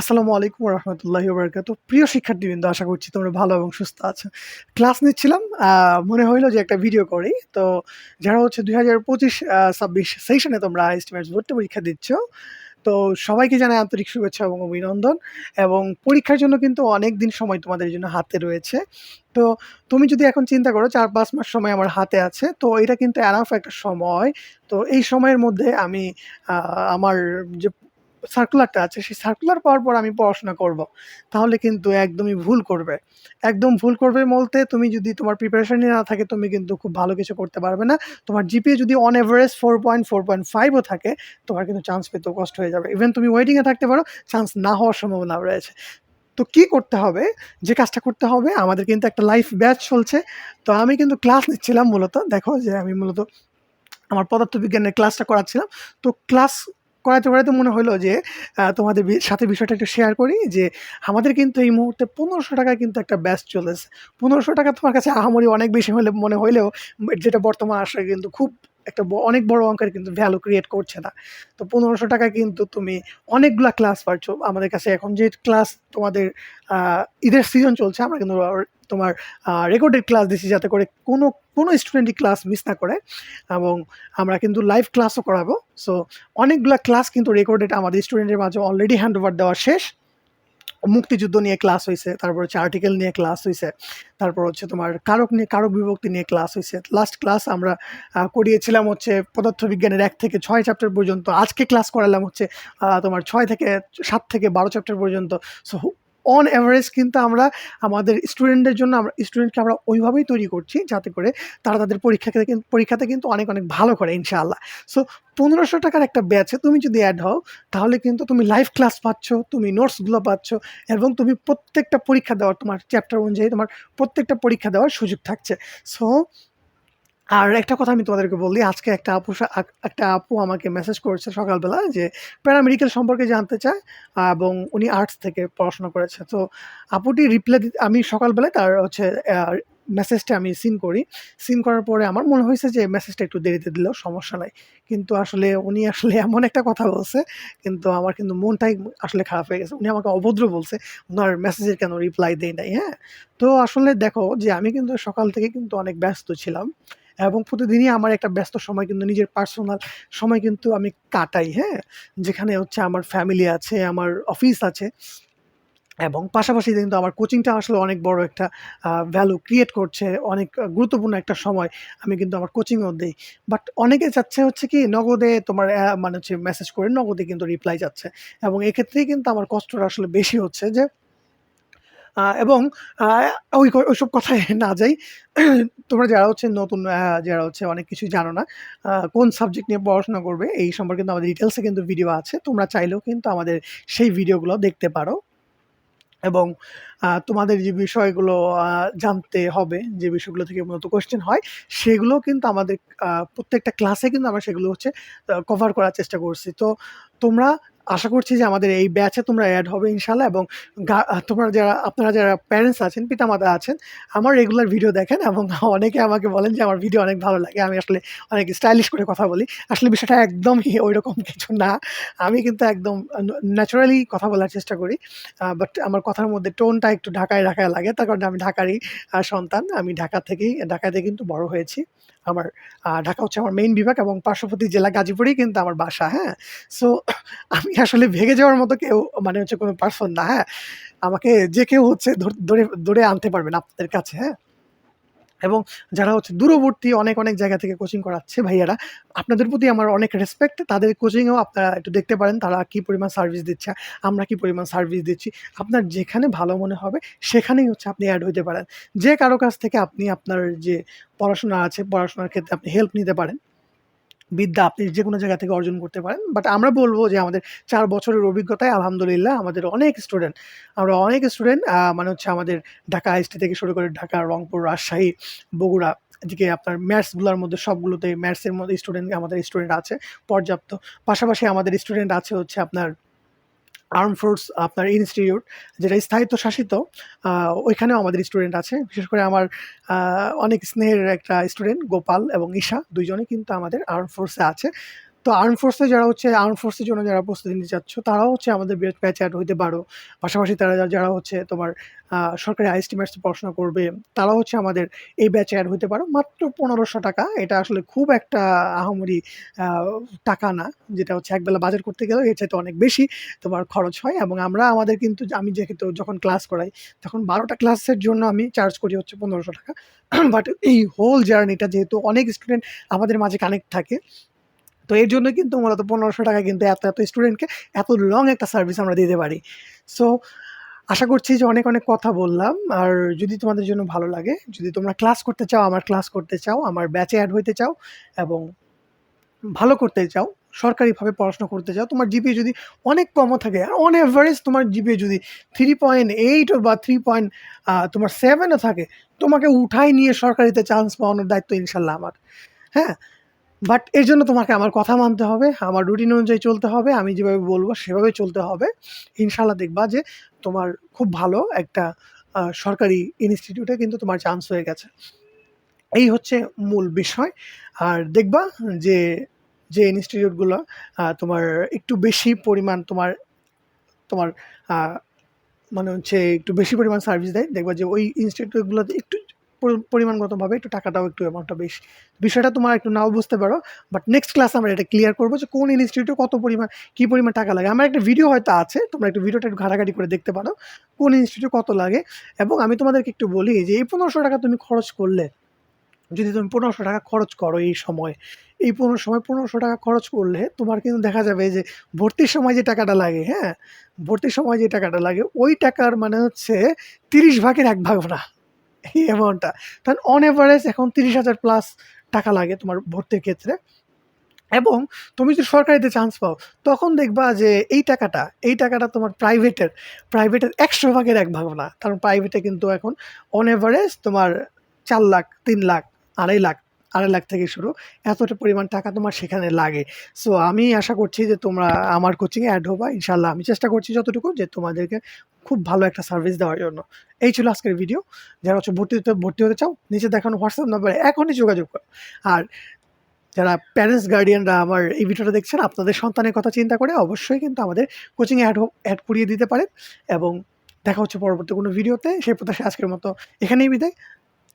আসসালামু আলাইকুম রহমতুল্লাহ বরকাত প্রিয় শিক্ষার্থীবৃন্দ, আশা করছি তোমরা ভালো এবং সুস্থ আছো। ক্লাস নিচ্ছিলাম মনে হইল যে একটা ভিডিও করি। তো যারা হচ্ছে দুই হাজার পঁচিশ ছাব্বিশ সেশনে তোমরা এস্টিমেটস ভর্তি পরীক্ষা দিচ্ছ, তো সবাইকে জানাই আন্তরিক শুভেচ্ছা এবং অভিনন্দন। এবং পরীক্ষার জন্য কিন্তু অনেক দিন সময় তোমাদের জন্য হাতে রয়েছে। তো তুমি যদি এখন চিন্তা করো, চার পাঁচ মাস সময় আমার হাতে আছে, তো এটা কিন্তু অ্যানাফ একটা সময়। তো এই সময়ের মধ্যে আমি আমার যে সার্কুলারটা আছে, সেই সার্কুলার পাওয়ার পর আমি পড়াশোনা করব। তাহলে কিন্তু একদমই ভুল করবে। একদম ভুল করবে বলতে তুমি যদি তোমার প্রিপারেশনই না থাকে, তুমি কিন্তু খুব ভালো কিছু করতে পারবে না। তোমার জিপিএ যদি on average four point four point ফাইভও থাকে, তোমার কিন্তু চান্স পেতেও কষ্ট হয়ে যাবে। ইভেন তুমি ওয়েটিংয়ে থাকতে পারো চান্স না হওয়ার সম্ভাবনা রয়েছে। তো কি করতে হবে? যে কাজটা করতে হবে, আমাদের কিন্তু একটা লাইফ ব্যাচ চলছে। তো আমি কিন্তু ক্লাস নিচ্ছিলাম মূলত। দেখো যে আমি মূলত আমার পদার্থবিজ্ঞানের ক্লাসটা করাচ্ছিলাম। তো ক্লাস করাতে করাতে মনে হলো যে তোমাদের সাথে বিষয়টা একটু শেয়ার করি যে, আমাদের কিন্তু এই মুহূর্তে পনেরোশো টাকায় কিন্তু একটা ব্যাচ চলেছে। পনেরোশো টাকা তোমার কাছে আহামরি অনেক বেশি হলে, মনে হইলেও, যেটা বর্তমান আসলে কিন্তু খুব একটা অনেক বড় অঙ্কের কিন্তু ভ্যালু ক্রিয়েট করছে না। তো পনেরোশো টাকা কিন্তু তুমি অনেকগুলা ক্লাস পাচ্ছ আমাদের কাছে এখন যে ক্লাস তোমাদের ঈদের সিজন চলছে, আমরা কিন্তু তোমার রেকর্ডেড ক্লাস দিচ্ছি যাতে করে কোনো কোনো স্টুডেন্টই ক্লাস মিস না করে। এবং আমরা কিন্তু লাইভ ক্লাসও করাবো। সো অনেকগুলা ক্লাস কিন্তু রেকর্ডেড আমাদের স্টুডেন্টের মাঝে অলরেডি হ্যান্ড ওভার দেওয়া শেষ। মুক্তিযুদ্ধ নিয়ে ক্লাস হয়েছে তারপর হচ্ছে আর্টিকেল নিয়ে ক্লাস হয়েছে তারপর হচ্ছে তোমার কারক নিয়ে, কারক বিভক্তি নিয়ে ক্লাস হয়েছে লাস্ট ক্লাস আমরা করিয়েছিলাম হচ্ছে পদার্থবিজ্ঞানের এক থেকে ছয় চ্যাপ্টার পর্যন্ত। আজকে ক্লাস করালাম হচ্ছে তোমার ছয় থেকে সাত থেকে বারো চ্যাপ্টার পর্যন্ত। সো অন অ্যাভারেজ কিন্তু আমরা আমাদের স্টুডেন্টদের জন্য আমরা স্টুডেন্টকে আমরা ওইভাবেই তৈরি করছি যাতে করে তারা তাদের পরীক্ষাতে কিন্তু পরীক্ষাতে কিন্তু অনেক অনেক ভালো করে, ইনশাআল্লাহ। সো পনেরোশো টাকার একটা ব্যাচে তুমি যদি অ্যাড হও, তাহলে কিন্তু তুমি লাইভ ক্লাস পাচ্ছ, তুমি নোটসগুলো পাচ্ছ এবং তুমি প্রত্যেকটা পরীক্ষা দেওয়ার, তোমার চ্যাপ্টার অনুযায়ী তোমার প্রত্যেকটা পরীক্ষা দেওয়ার সুযোগ থাকছে। সো আর একটা কথা আমি তোমাদেরকে বলি, আজকে একটা আপু একটা আপু আমাকে মেসেজ করেছে সকালবেলা যে প্যারামেডিক্যাল সম্পর্কে জানতে চায় এবং উনি আর্টস থেকে পড়াশোনা করেছে। তো আপুটি রিপ্লাই আমি সকালবেলায় তার হচ্ছে মেসেজটা আমি সিন করি। সিন করার পরে আমার মনে হয়েছে যে মেসেজটা একটু দেরিতে দিলেও সমস্যা নাই। কিন্তু আসলে উনি আসলে এমন একটা কথা বলছে, কিন্তু আমার কিন্তু মনটাই আসলে খারাপ হয়ে গেছে। উনি আমাকে অভদ্র বলছে ওনার মেসেজের কেন রিপ্লাই দেয় নাই? হ্যাঁ? তো আসলে দেখো যে, আমি কিন্তু সকাল থেকে কিন্তু অনেক ব্যস্ত ছিলাম। এবং প্রতিদিনই আমার একটা ব্যস্ত সময় কিন্তু নিজের পার্সোনাল সময় কিন্তু আমি কাটাই হ্যাঁ? যেখানে হচ্ছে আমার ফ্যামিলি আছে, আমার অফিস আছে এবং পাশাপাশি কিন্তু আমার কোচিংটা আসলে অনেক বড় একটা ভ্যালু ক্রিয়েট করছে, অনেক গুরুত্বপূর্ণ একটা সময় আমি কিন্তু আমার কোচিংও দিই। বাট অনেকে যাচ্ছে হচ্ছে কি, নগদে তোমার মানে হচ্ছে মেসেজ করে নগদে কিন্তু রিপ্লাই যাচ্ছে এবং এক্ষেত্রেই কিন্তু আমার কষ্টটা আসলে বেশি হচ্ছে যে এবং ওই ওইসব কথায় না যাই। তোমরা যারা হচ্ছে নতুন যারা হচ্ছে অনেক কিছু জানো না কোন সাবজেক্ট নিয়ে পড়াশোনা করবে এই সম্পর্কে কিন্তু আমাদের ডিটেলসে কিন্তু ভিডিও আছে। তোমরা চাইলেও কিন্তু আমাদের সেই ভিডিওগুলো দেখতে পারো। এবং তোমাদের যে বিষয়গুলো জানতে হবে, যে বিষয়গুলো থেকে মূলত কোয়েশ্চেন হয়, সেগুলো কিন্তু আমাদের প্রত্যেকটা ক্লাসে কিন্তু আমরা সেগুলো হচ্ছে কভার করার চেষ্টা করছি। তো তোমরা আশা করছি যে আমাদের এই ব্যাচে তোমরা অ্যাড হবে ইনশাল্লাহ এবং তোমরা যারা, আপনারা যারা প্যারেন্টস আছেন, পিতামাতা আছেন, আমার রেগুলার ভিডিও দেখেন এবং অনেকে আমাকে বলেন যে আমার ভিডিও অনেক ভালো লাগে। আমি আসলে অনেক স্টাইলিশ করে কথা বলি। আসলে বিষয়টা একদমই ওই রকম কিছু না। আমি কিন্তু একদম ন্যাচারালি কথা বলার চেষ্টা করি। বাট আমার কথার মধ্যে টোনটা একটু ঢাকায় ঢাকায় লাগে। তার কারণে আমি ঢাকারই সন্তান। আমি ঢাকা থেকেই, ঢাকাতে কিন্তু বড় হয়েছি। আমার ঢাকা হচ্ছে আমার মেইন বিভাগ এবং পার্শ্ববর্তী জেলা গাজীপুরেই কিন্তু আমার বাসা হ্যাঁ? সো আমি আসলে ভেঙে যাওয়ার মতো কেউ মানে হচ্ছে কোনো পার্সন না হ্যাঁ? আমাকে যে কেউ হচ্ছে ধরে আনতে পারবেন আপনাদের কাছে হ্যাঁ? এবং যারা হচ্ছে দূরবর্তী অনেক অনেক জায়গা থেকে কোচিং করাচ্ছে ভাইয়ারা, আপনাদের প্রতি আমার অনেক রেসপেক্ট তাদের কোচিংয়েও আপনারা একটু দেখতে পারেন, তারা কী পরিমাণ সার্ভিস দিচ্ছে, আমরা কী পরিমাণ সার্ভিস দিচ্ছি। আপনার যেখানে ভালো মনে হবে, সেখানেই হচ্ছে আপনি অ্যাড হতে পারেন। যে কারও কাছ থেকে আপনি আপনার যে পড়াশোনা আছে, পড়াশোনার ক্ষেত্রে আপনি হেল্প নিতে পারেন। বিদ্যা আপনি যে কোনো জায়গা থেকে অর্জন করতে পারেন। বাট আমরা বলব যে আমাদের চার বছরের অভিজ্ঞতায় আলহামদুলিল্লাহ আমাদের অনেক স্টুডেন্ট আমরা অনেক স্টুডেন্ট মানে হচ্ছে আমাদের ঢাকা আইএসটি থেকে শুরু করে ঢাকা, রংপুর, রাজশাহী, বগুড়া, এদিকে আপনার ম্যাথসগুলোর মধ্যে সবগুলোতে ম্যাথসের মধ্যে স্টুডেন্ট আমাদের স্টুডেন্ট আছে, পর্যাপ্ত। পাশাপাশি আমাদের স্টুডেন্ট আছে হচ্ছে আপনার আর্ম ফোর্স আপনার ইনস্টিটিউট যেটা স্থায়িত্ব শাসিত ওইখানেও আমাদের স্টুডেন্ট আছে। বিশেষ করে আমার অনেক স্নেহের একটা স্টুডেন্ট গোপাল এবং ঈশা দুইজনে কিন্তু আমাদের আর্ম ফোর্সে আছে। তো আর্ম ফোর্সে যারা হচ্ছে আর্ম ফোর্সের জন্য যারা প্রস্তুতি নিতে চাচ্ছ, তারাও হচ্ছে আমাদের ব্যাচে অ্যাড হইতে পারো। পাশাপাশি তারা যারা হচ্ছে তোমার সরকারি সরকারি আইস্টিমেটসে পড়াশোনা করবে, তারাও হচ্ছে আমাদের এই ব্যাচে অ্যাড হইতে পারো। মাত্র পনেরোশো টাকা, এটা আসলে খুব একটা আহামরি টাকা না, যেটা হচ্ছে একবেলা বাজার করতে গেলেও এর চাইতে অনেক বেশি তোমার খরচ হয় এবং আমরা আমাদের কিন্তু, আমি যেহেতু যখন ক্লাস করাই, তখন বারোটা ক্লাসের জন্য আমি চার্জ করি হচ্ছে পনেরোশো টাকা। বাট এই হোল জার্নিটা যেহেতু অনেক স্টুডেন্ট আমাদের মাঝে কানেক্ট থাকে তো এর জন্য কিন্তু মূলত পনেরোশো টাকা কিন্তু এত এত স্টুডেন্টকে এত লং একটা সার্ভিস আমরা দিতে পারি। সো আশা করছি যে অনেক অনেক কথা বললাম। আর যদি তোমাদের জন্য ভালো লাগে, যদি তোমরা ক্লাস করতে চাও, আমার ক্লাস করতে চাও, আমার ব্যাচে অ্যাড হইতে চাও এবং ভালো করতে চাও, সরকারিভাবে পড়াশোনা করতে চাও, তোমার জিপিএ যদি অনেক কমও থাকে, আর অন অ্যাভারেজ তোমার জিপিএ যদি থ্রি পয়েন্ট এইট বা থ্রি পয়েন্ট তোমার সেভেনও থাকে, তোমাকে উঠাই নিয়ে সরকারিতে চান্স পাওয়ানোর দায়িত্ব ইনশাল্লাহ আমার। হ্যাঁ? বাট এর জন্য তোমাকে আমার কথা মানতে হবে, আমার রুটিন অনুযায়ী চলতে হবে, আমি যেভাবে বলব সেভাবে চলতে হবে। ইনশাল্লাহ দেখবা যে তোমার খুব ভালো একটা সরকারি ইনস্টিটিউটে কিন্তু তোমার চান্স হয়ে গেছে। এই হচ্ছে মূল বিষয়। আর দেখবা যে যে ইনস্টিটিউটগুলো তোমার একটু বেশি পরিমাণ তোমার তোমার মানে হচ্ছে একটু বেশি পরিমাণ সার্ভিস দেয়, দেখবা যে ওই ইনস্টিটিউটগুলোতে একটু পরিমাণগতভাবে একটু টাকাটাও একটু অ্যামাউন্টটা বেশি, বিষয়টা তোমার একটু নাও বুঝতে পারো। বাট নেক্সট ক্লাস আমরা এটা ক্লিয়ার করব যে কোন ইনস্টিটিউটে কত পরিমাণ, কী পরিমাণ টাকা লাগে। আমার একটা ভিডিও হয়তো আছে, তোমরা একটু ভিডিওটা একটু ঘাটাঘাটি করে দেখতে পারো, কোন ইনস্টিটিউটে কত লাগে। এবং আমি তোমাদেরকে একটু বলি যে এই পনেরোশো টাকা তুমি খরচ করলে, যদি তুমি পনেরোশো টাকা খরচ করো এই সময়, এই পনেরো, সময় পনেরোশো টাকা খরচ করলে তোমার কিন্তু দেখা যাবে যে ভর্তির সময় যে টাকাটা লাগে হ্যাঁ? ভর্তির সময় যে টাকাটা লাগে, ওই টাকার মানে হচ্ছে তিরিশ ভাগের এক ভাগ না এই অ্যামাউন্টটা কারণ অন এভারেজ এখন তিরিশ হাজার প্লাস টাকা লাগে তোমার ভর্তির ক্ষেত্রে। এবং তুমি যদি সরকারিতে চান্স পাও, তখন দেখবা যে এই টাকাটা এই টাকাটা তোমার প্রাইভেটের প্রাইভেটের একশো ভাগের এক ভাগ না। কারণ প্রাইভেটে কিন্তু এখন অন এভারেজ তোমার চার লাখ, তিন লাখ, আড়াই লাখ আড়াই লাখ থেকে শুরু। এতটা পরিমাণ টাকা তোমার সেখানে লাগে। সো আমি আশা করছি যে তোমরা আমার কোচিংয়ে অ্যাড হবা। ইনশাল্লাহ আমি চেষ্টা করছি যতটুকু যে তোমাদেরকে খুব ভালো একটা সার্ভিস দেওয়ার জন্য। এই ছিল আজকের ভিডিও যারা হচ্ছে ভর্তি হতে ভর্তি হতে চাও, নিচে দেখানো হোয়াটসঅ্যাপ নাম্বারে এখনই যোগাযোগ করো। আর যারা প্যারেন্টস গার্ডিয়ানরা আমার এই ভিডিওটা দেখছেন, আপনাদের সন্তানের কথা চিন্তা করে অবশ্যই কিন্তু আমাদের কোচিংয়ে অ্যাড অ্যাড করিয়ে দিতে পারেন। এবং দেখা হচ্ছে পরবর্তী কোনো ভিডিওতে সেই প্রত্যাশা আজকের মতো এখানেই বিদায়।